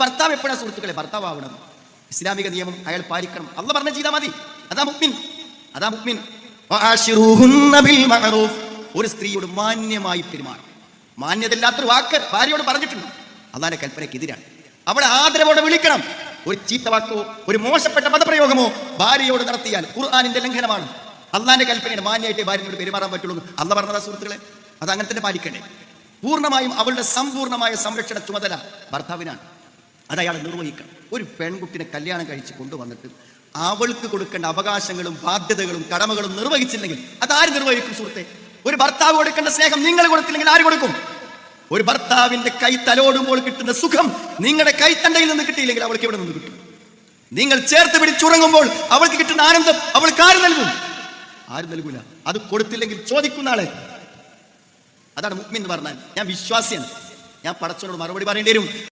ഭർത്താവ് എപ്പോഴാണ് സുഹൃത്തുക്കളെ? ഭർത്താവ് ഇസ്ലാമിക നിയമം അയാൾ പാലിക്കണം. അല്ല പറഞ്ഞ ചെയ്താൽ മതി. അതാ മുക്മിൻ അതാ മുക്മിൻ. ഒരു സ്ത്രീയോട് മാന്യമായി പെരുമാറും മാന്യതയില്ലാത്തൊരു വാക്ക് ഭാര്യയോട് പറഞ്ഞിട്ടുണ്ട്. അതാണ് കൽപ്പനക്കെതിരാണ് അവളെ ആദരവോടെ വിളിക്കണം. ഒരു ചീത്ത വാക്കോ ഒരു മോശപ്പെട്ട പദപ്രയോഗമോ ഭാര്യയോട് നടത്തിയാൽ ഖുർആാനിന്റെ ലംഘനമാണ്. അള്ളാന്റെ കൽപ്പനയുടെ മാന്യമായിട്ട് ഭാര്യയോട് പെരുമാറാൻ പറ്റുള്ളൂ. അള്ള പറഞ്ഞതാ സുഹൃത്തുക്കളെ? അത് അങ്ങനെ തന്നെ പാലിക്കണേ പൂർണമായും അവളുടെ സമ്പൂർണമായ സംരക്ഷണ ചുമതല ഭർത്താവിനാണ്. അത് അയാൾ നിർവഹിക്കണം. ഒരു പെൺകുട്ടിനെ കല്യാണം കഴിച്ച് കൊണ്ടുവന്നിട്ട് അവൾക്ക് കൊടുക്കേണ്ട അവകാശങ്ങളും ബാധ്യതകളും കടമകളും നിർവഹിച്ചില്ലെങ്കിൽ അത് ആര് നിർവഹിക്കും സുഹൃത്തെ? ഒരു ഭർത്താവ് കൊടുക്കേണ്ട സ്നേഹം നിങ്ങൾ കൊടുത്തില്ലെങ്കിൽ ആര് കൊടുക്കും? ഒരു ഭർത്താവിന്റെ കൈ തലോടുമ്പോൾ കിട്ടുന്ന സുഖം നിങ്ങളുടെ കൈത്തണ്ടയിൽ നിന്ന് കിട്ടിയില്ലെങ്കിൽ അവൾക്ക് ഇവിടെ നിന്ന് കിട്ടും? നിങ്ങൾ ചേർത്ത് പിടിച്ചുറങ്ങുമ്പോൾ അവൾക്ക് കിട്ടുന്ന ആനന്ദം അവൾക്ക് ആര് നൽകും? ആര് നൽകൂല. അത് കൊടുത്തില്ലെങ്കിൽ ചോദിക്കുന്ന ആളെ. അതാണ് മുക്മിൻ എന്ന് പറഞ്ഞാൽ ഞാൻ വിശ്വാസിയാണ്. ഞാൻ പടച്ചോട് മറുപടി പറയേണ്ടി വരും.